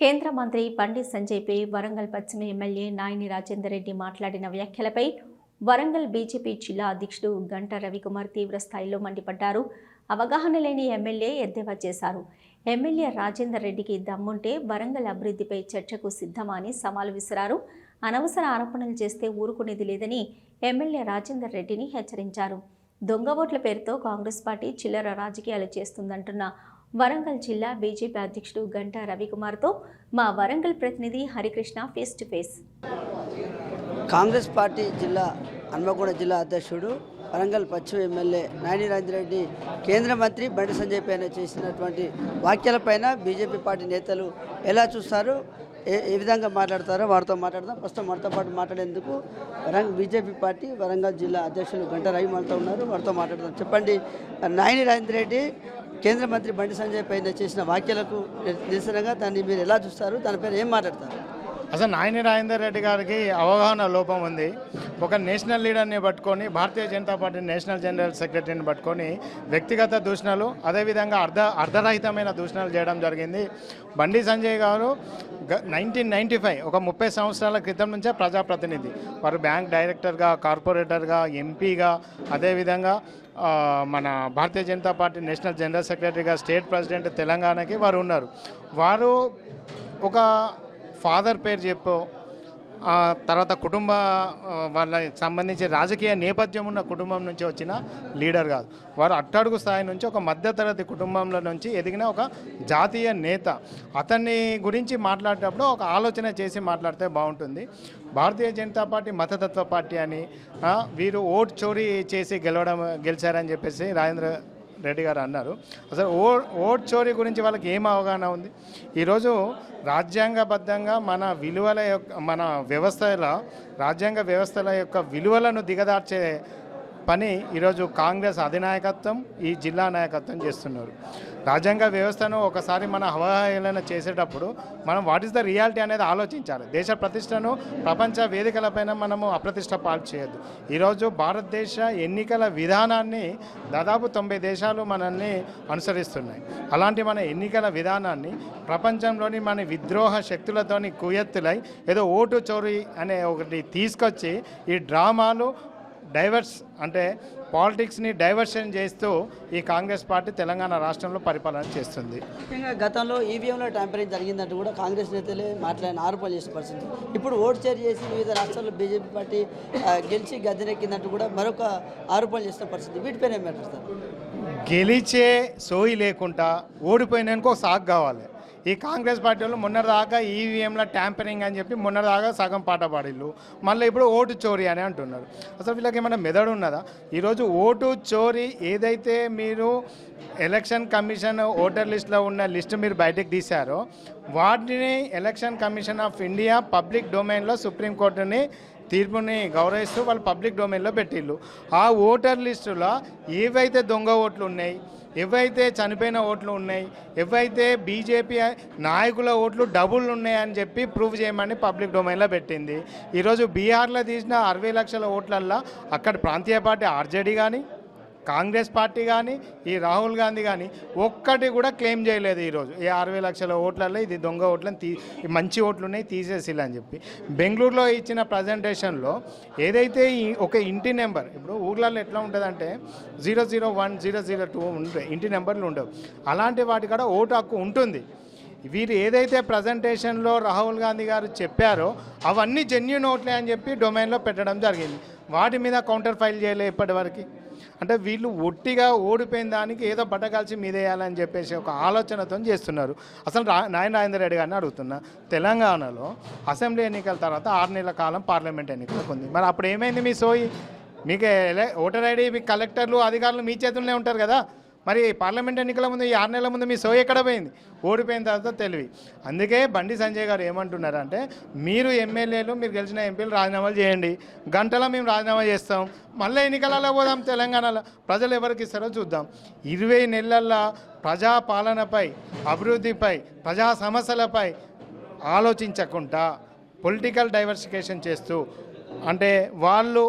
కేంద్ర మంత్రి బండి సంజయ్పై వరంగల్ పశ్చిమ ఎమ్మెల్యే నాయని రాజేందర్ రెడ్డి మాట్లాడిన వ్యాఖ్యలపై వరంగల్ బీజేపీ జిల్లా అధ్యక్షుడు గంట రవికుమార్ తీవ్ర స్థాయిలో మండిపడ్డారు. అవగాహన లేని ఎమ్మెల్యే ఎద్దేవా చేశారు. ఎమ్మెల్యే రాజేందర్ రెడ్డికి దమ్ముంటే వరంగల్ అభివృద్ధిపై చర్చకు సిద్ధమా అని సవాలు విసిరారు. అనవసర ఆరోపణలు చేస్తే ఊరుకునేది లేదని ఎమ్మెల్యే రాజేందర్ రెడ్డిని హెచ్చరించారు. దొంగ ఓట్ల పేరుతో కాంగ్రెస్ పార్టీ చిల్లర రాజకీయాలు చేస్తుందంటున్న వరంగల్ జిల్లా బీజేపీ అధ్యక్షుడు గంటా రవికుమార్తో మా వరంగల్ ప్రతినిధి Harikrishna face to face. Congress party జిల్లా హన్మకొండ జిల్లా అధ్యక్షుడు వరంగల్ పశ్చిమ ఎమ్మెల్యే నాయని కేంద్ర మంత్రి బండి సంజయ్ పైన చేసినటువంటి వ్యాఖ్యలపైన బీజేపీ పార్టీ నేతలు ఎలా చూస్తారు? ఏ ఏ విధంగా మాట్లాడతారో వారితో మాట్లాడదాం. ప్రస్తుతం వారితో పాటు మాట్లాడేందుకు వరంగల్ బీజేపీ పార్టీ వరంగల్ జిల్లా అధ్యక్షులు గంట రవి మనతో ఉన్నారు. వారితో మాట్లాడదాం. చెప్పండి నాయని రాజేంద్ర రెడ్డి కేంద్ర మంత్రి బండి సంజయ్ పైన చేసిన వ్యాఖ్యలకు నిరసనగా దాన్ని మీరు ఎలా చూస్తారు? దానిపైన ఏం మాట్లాడతారు? అసలు నాయని రాజేందర్ రెడ్డి గారికి అవగాహన లోపం ఉంది. ఒక నేషనల్ లీడర్ని పట్టుకొని Bharatiya Janata party national general సెక్రటరీని పట్టుకొని వ్యక్తిగత దూషణలు అదేవిధంగా అర్ధ అర్ధరహితమైన దూషణలు చేయడం జరిగింది. బండి సంజయ్ గారు నైన్టీన్ నైంటీ ఫైవ్ ఒక ముప్పై సంవత్సరాల క్రితం నుంచే ప్రజాప్రతినిధి. వారు బ్యాంక్ డైరెక్టర్గా కార్పొరేటర్గా ఎంపీగా అదేవిధంగా మన Bharatiya Janata party national general సెక్రటరీగా స్టేట్ ప్రెసిడెంట్ తెలంగాణకి వారు ఉన్నారు. వారు ఒక ఫాదర్ పేరు చెప్పు. తర్వాత కుటుంబ వాళ్ళకి సంబంధించి రాజకీయ నేపథ్యం ఉన్న కుటుంబం నుంచి వచ్చిన లీడర్ కాదు. వారు అట్టడుగు స్థాయి నుంచి ఒక మధ్యతరగతి కుటుంబంలో నుంచి ఎదిగిన ఒక జాతీయ నేత. అతన్ని గురించి మాట్లాడేటప్పుడు ఒక ఆలోచన చేసి మాట్లాడితే బాగుంటుంది. భారతీయ జనతా పార్టీ మతతత్వ పార్టీ అని వీరు ఓట్ చోరీ చేసి గెలవడం గెలిచారని చెప్పేసి రాజేంద్ర రెడ్డి గారు అన్నారు. అసలు ఓ ఓట్ చోరీ గురించి వాళ్ళకి ఏం అవగాహన ఉంది? ఈరోజు రాజ్యాంగబద్ధంగా మన విలువల యొక్క మన వ్యవస్థల రాజ్యాంగ వ్యవస్థల యొక్క విలువలను దిగదార్చే పని ఈరోజు కాంగ్రెస్ అధినాయకత్వం ఈ జిల్లా నాయకత్వం చేస్తున్నారు. రాజ్యాంగ వ్యవస్థను ఒకసారి మన అవహేళన చేసేటప్పుడు మనం వాట్ ఈస్ ద రియాలిటీ అనేది ఆలోచించాలి. దేశ ప్రతిష్టను ప్రపంచ వేదికలపైన మనము అప్రతిష్ట పాలు చేయొద్దు. ఈరోజు భారతదేశ ఎన్నికల విధానాన్ని దాదాపు తొంభై దేశాలు మనల్ని అనుసరిస్తున్నాయి. అలాంటి మన ఎన్నికల విధానాన్ని ప్రపంచంలోని మన విద్రోహ శక్తులతోని కుయత్తులై ఏదో ఓటు చోరీ అనే ఒకటి తీసుకొచ్చి ఈ డ్రామాలు డైవర్స్ అంటే పాలిటిక్స్ని డైవర్షన్ చేస్తూ ఈ కాంగ్రెస్ పార్టీ తెలంగాణ రాష్ట్రంలో పరిపాలన చేస్తుంది. ముఖ్యంగా గతంలో ఈవీఎంలో ట్యాంపరింగ్ జరిగిందంటూ కూడా కాంగ్రెస్ నేతలే మాట్లాడిన ఆరోపణలు చేసిన పరిస్థితి ఇప్పుడు ఓటు చేరి చేసి వివిధ రాష్ట్రాల్లో బీజేపీ పార్టీ గెలిచి గద్దెనెక్కిందంటూ కూడా మరొక ఆరోపణలు చేసిన పరిస్థితి. వీటిపైన ఏం మాట్లాడతారు? గెలిచే సోయి లేకుండా ఓడిపోయినానికి ఒక సాగు కావాలి. ఈ కాంగ్రెస్ పార్టీ వాళ్ళు మొన్నటిదాకా ఈవీఎంల ట్యాంపరింగ్ అని చెప్పి మొన్నటిదాకా సగం పాట పాడిల్లు మళ్ళీ ఇప్పుడు ఓటు చోరీ అని అంటున్నారు. అసలు వీళ్ళకి ఏమైనా మెదడు ఉన్నదా? ఈరోజు ఓటు చోరీ ఏదైతే మీరు ఎలక్షన్ కమిషన్ ఓటర్ లిస్ట్లో ఉన్న లిస్ట్ మీరు బయటకు తీశారో వాటిని election commission of India public డొమైన్లో సుప్రీంకోర్టుని తీర్పుని గౌరవిస్తూ వాళ్ళు పబ్లిక్ డొమైన్లో పెట్టిళ్ళు. ఆ ఓటర్ లిస్టులో ఏవైతే దొంగ ఓట్లు ఉన్నాయి ఎవైతే చనిపోయిన ఓట్లు ఉన్నాయి ఎవైతే బీజేపీ నాయకుల ఓట్లు డబుల్ ఉన్నాయని చెప్పి ప్రూవ్ చేయమని పబ్లిక్ డొమైన్లో పెట్టింది. ఈరోజు బీహార్లో తీసిన అరవై లక్షల ఓట్లల్లో అక్కడ ప్రాంతీయ పార్టీ ఆర్జేడీ కానీ కాంగ్రెస్ పార్టీ కానీ ఈ రాహుల్ గాంధీ కానీ ఒక్కటి కూడా క్లెయిమ్ చేయలేదు ఈరోజు. ఈ అరవై లక్షల ఓట్లలో ఇది దొంగ ఓట్లను తీ మంచి ఓట్లు ఉన్నాయి తీసేసిల్లు అని చెప్పి. బెంగళూరులో ఇచ్చిన ప్రజెంటేషన్లో ఏదైతే ఒక ఇంటి నెంబర్ ఇప్పుడు ఊర్లలో ఎట్లా ఉంటుందంటే zero zero one zero zero two ఉంటాయి ఇంటి నెంబర్లు ఉండవు. అలాంటి వాటి కూడా ఓటు హక్కు ఉంటుంది. వీరు ఏదైతే ప్రజెంటేషన్లో రాహుల్ గాంధీ గారు చెప్పారో అవన్నీ జెన్యున్ ఓట్లే అని చెప్పి డొమైన్లో పెట్టడం జరిగింది. వాటి మీద కౌంటర్ ఫైల్ చేయలే ఇప్పటివరకు అంటే వీళ్ళు ఒట్టిగా ఓడిపోయిన దానికి ఏదో బట్టకాల్చి మీదేయాలని చెప్పేసి ఒక ఆలోచనతో చేస్తున్నారు. అసలు రా నాయన రాజేంద్ర రెడ్డి గారిని అడుగుతున్నా తెలంగాణలో అసెంబ్లీ ఎన్నికల తర్వాత ఆరు నెలల కాలం పార్లమెంట్ ఎన్నికలకు ఉంది. మరి అప్పుడు ఏమైంది మీ సోయి? మీకు ఓటర్ ఐడి మీ కలెక్టర్లు అధికారులు మీ చేతుల్లోనే ఉంటారు కదా? మరి పార్లమెంట్ ఎన్నికల ముందు ఈ ఆరు నెలల ముందు మీ సోయి ఎక్కడ పోయింది? ఓడిపోయిన తర్వాత తెలివి. అందుకే బండి సంజయ్ గారు ఏమంటున్నారంటే మీరు ఎమ్మెల్యేలు మీరు గెలిచిన ఎంపీలు రాజీనామాలు చేయండి. గంటలో మేము రాజీనామా చేస్తాం. మళ్ళీ ఎన్నికలలో పోదాం తెలంగాణలో. ప్రజలు ఎవరికి ఇస్తారో చూద్దాం. ఇరవై నెలల్లో ప్రజాపాలనపై అభివృద్ధిపై ప్రజా సమస్యలపై ఆలోచించకుండా పొలిటికల్ డైవర్సిఫికేషన్ చేస్తూ అంటే వాళ్ళు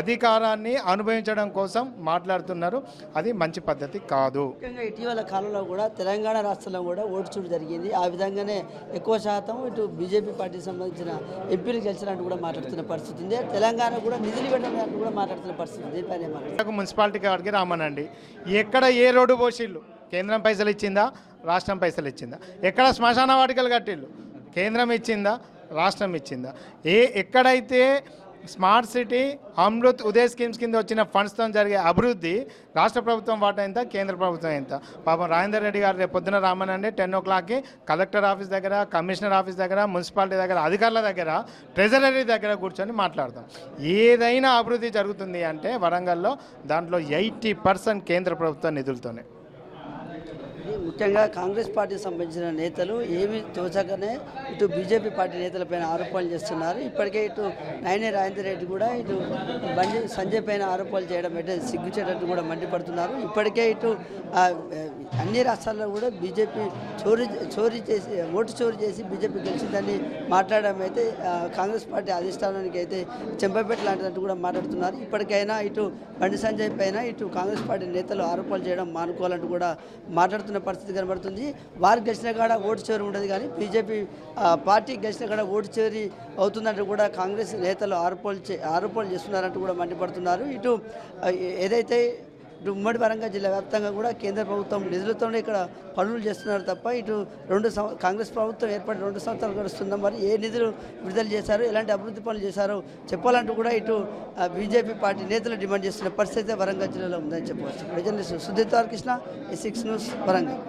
అధికారాన్ని అనుభవించడం కోసం మాట్లాడుతున్నారు. అది మంచి పద్ధతి కాదు. ముఖ్యంగా ఇటీవల కాలంలో కూడా తెలంగాణ రాష్ట్రంలో కూడా ఓటు చూడు జరిగింది. ఆ విధంగానే ఎక్కువ శాతం ఇటు బీజేపీ పార్టీకి సంబంధించిన ఎంపీలు గెలిచినట్టు కూడా మాట్లాడుతున్న పరిస్థితి ఉంది. తెలంగాణ కూడా నిధులు పెట్టినట్టు కూడా మాట్లాడుతున్న పరిస్థితి ఉంది. మున్సిపాలిటీ కాడికి రామనండి ఎక్కడ ఏ రోడ్డు పోసిళ్ళు? కేంద్రం పైసలు ఇచ్చిందా? రాష్ట్రం పైసలు ఇచ్చిందా? ఎక్కడ శ్మశాన వాటికలు కట్టిళ్ళు? కేంద్రం ఇచ్చిందా? రాష్ట్రం ఇచ్చిందా? ఏ ఎక్కడైతే smart city Amrut Uday schemes కింద వచ్చిన ఫండ్స్తో జరిగే అభివృద్ధి రాష్ట్ర ప్రభుత్వం వాటా ఎంత కేంద్ర ప్రభుత్వం ఎంత? పాపం రాజేందర్ రెడ్డి గారు రేపు పొద్దున రామనండి టెన్ ఓ క్లాక్కి కలెక్టర్ ఆఫీస్ దగ్గర కమిషనర్ ఆఫీస్ దగ్గర మున్సిపాలిటీ దగ్గర అధికారుల దగ్గర ట్రెజరీ దగ్గర కూర్చొని మాట్లాడతాం ఏదైనా అభివృద్ధి జరుగుతుంది అంటే వరంగల్లో దాంట్లో ఎయిటీ పర్సెంట్ కేంద్ర ప్రభుత్వ నిధులతోనే. ముఖ్యంగా కాంగ్రెస్ పార్టీకి సంబంధించిన నేతలు ఏమి తోచకనే ఇటు బీజేపీ పార్టీ నేతలపైన ఆరోపణలు చేస్తున్నారు. ఇప్పటికే ఇటు నయనే రాజేందర్ రెడ్డి కూడా ఇటు బండి సంజయ్ పైన ఆరోపణలు చేయడం అంటే సిగ్గుచేటట్టు కూడా మండిపడుతున్నారు. ఇప్పటికే ఇటు అన్ని రాష్ట్రాల్లో కూడా బీజేపీ చోరీ చోరీ చేసి ఓటు చోరీ చేసి బీజేపీ గెలిచిందని మాట్లాడడం అయితే కాంగ్రెస్ పార్టీ అధిష్టానానికి అయితే చెంపపేట లాంటిదంటూ కూడా మాట్లాడుతున్నారు. ఇప్పటికైనా ఇటు బండి సంజయ్ పైన ఇటు కాంగ్రెస్ పార్టీ నేతలు ఆరోపణలు చేయడం మానుకోవాలంటూ కూడా మాట్లాడుతున్నారు మాట్లాడుతున్న పరిస్థితి కనబడుతుంది. వారు గెలిచిన కాడ ఓటు చేరి ఉండదు కానీ బీజేపీ పార్టీ గెలిచిన కాడ ఓటు చేరి అవుతుందంటూ కూడా కాంగ్రెస్ నేతలు ఆరోపణలు చే ఆరోపణలు చేస్తున్నారంటూ కూడా మండిపడుతున్నారు. ఇటు ఏదైతే ఇటు ఉమ్మడి వరంగల్ జిల్లా వ్యాప్తంగా కూడా కేంద్ర ప్రభుత్వం నిధులతోనే ఇక్కడ పనులు చేస్తున్నారు తప్ప ఇటు రెండు కాంగ్రెస్ ప్రభుత్వం ఏర్పడి రెండు సంవత్సరాలు గడుస్తుందా మరి ఏ నిధులు విడుదల చేశారు ఎలాంటి అభివృద్ధి పనులు చేశారో చెప్పాలంటూ కూడా ఇటు బీజేపీ పార్టీ నేతలు డిమాండ్ చేస్తున్న పరిస్థితి వరంగల్ జిల్లాలో ఉందని చెప్పవచ్చు. Journalist Sudheer Krishna six news Warangal.